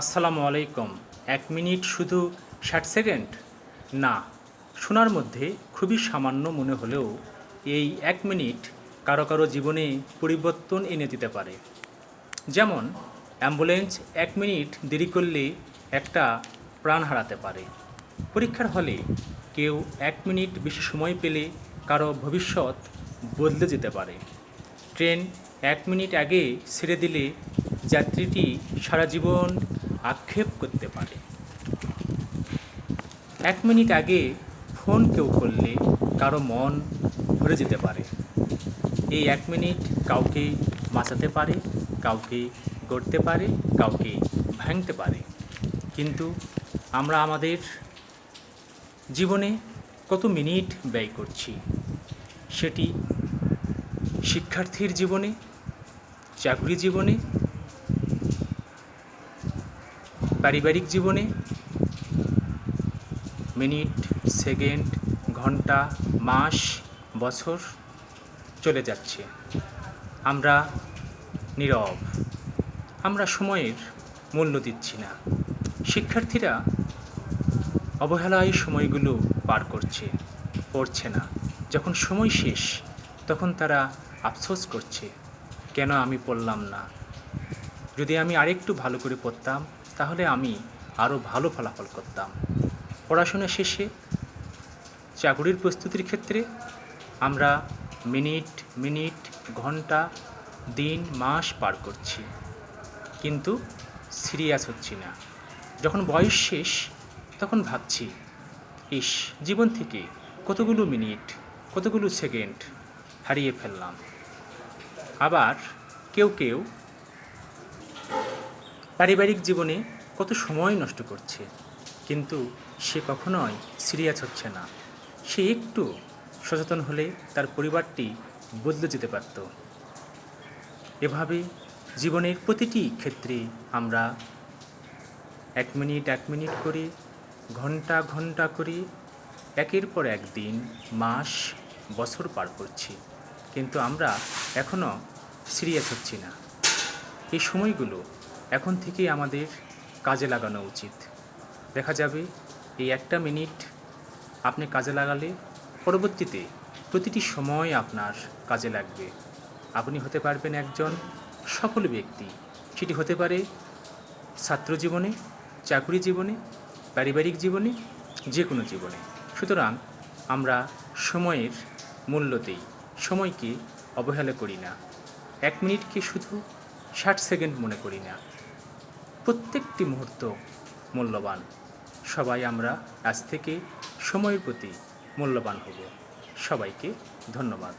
আসসালামু আলাইকুম। এক মিনিট শুধু ষাট সেকেন্ড? না, শোনার মধ্যে খুবই সামান্য মনে হলেও এই এক মিনিট কারও কারও জীবনে পরিবর্তন এনে দিতে পারে। যেমন, অ্যাম্বুলেন্স এক মিনিট দেরি করলে একটা প্রাণ হারাতে পারে। পরীক্ষার হলে কেউ এক মিনিট বেশি সময় পেলে কারও ভবিষ্যৎ বদলে যেতে পারে। ট্রেন এক মিনিট আগে ছেড়ে দিলে যাত্রীটি সারা জীবন আক্ষেপ করতে পারে। এক মিনিট আগে ফোন কেউ করলে কারও মন ভরে যেতে পারে। এই এক মিনিট কাউকে বাঁচাতে পারে, কাউকে গড়তে পারে, কাউকে ভাঙতে পারে। কিন্তু আমরা আমাদের জীবনে কত মিনিট ব্যয় করছি? সেটি শিক্ষার্থীর জীবনে চাকরি জীবনে পারিবারিক জীবনে। মিনিট, সেকেন্ড, ঘণ্টা, মাস, বছর চলে যাচ্ছে। আমরা নীরব। আমরা সময়ের মূল্য দিচ্ছি না। শিক্ষার্থীরা অবহেলায় সময়গুলো পার করছে, পড়ছে না। যখন সময় শেষ, তখন তারা আফসোস করছে, কেন আমি পড়লাম না? যদি আমি আরেকটু ভালো করে পড়তাম, তাহলে আমি আরও ভালো ফলাফল করতাম। পড়াশোনা শেষে চাকরির প্রস্তুতির ক্ষেত্রে আমরা মিনিট মিনিট, ঘণ্টা, দিন, মাস পার করছি। কিন্তু সিরিয়াস হচ্ছি না। যখন বয়স শেষ, তখন ভাবছি, ইস, জীবন থেকে কতগুলো মিনিট, কতগুলো সেকেন্ড হারিয়ে ফেললাম। আবার কেউ কেউ পারিবারিক জীবনে কত সময় নষ্ট করছে। কিন্তু সে কখনোই সিরিয়াস হচ্ছে না। সে একটু সচেতন হলে তার পরিবারটি বদলে যেতে পারত। এভাবে জীবনের প্রতিটি ক্ষেত্রে আমরা এক মিনিট এক মিনিট করে, ঘণ্টা ঘণ্টা করে, একের পর এক দিন, মাস, বছর পার করছি। কিন্তু আমরা এখনও সিরিয়াস হচ্ছি না। এই সময়গুলো এখন থেকেই আমাদের কাজে লাগানো উচিত। দেখা যাবে এই একটা মিনিট আপনি কাজে লাগালে পরবর্তীতে প্রতিটি সময় আপনার কাজে লাগবে। আপনি হতে পারবেন একজন সফল ব্যক্তি। সেটি হতে পারে ছাত্র জীবনে, চাকরি জীবনে, পারিবারিক জীবনে যে কোনো জীবনে। সুতরাং আমরা সময়ের মূল্যতেই সময়কে অবহেলা করি না। এক মিনিটকে শুধু ষাট সেকেন্ড মনে করি না। প্রত্যেকটি মুহূর্ত মূল্যবান। সবাই আমরা আজ থেকে সময়ের প্রতি মূল্যবান হব। সবাইকে ধন্যবাদ।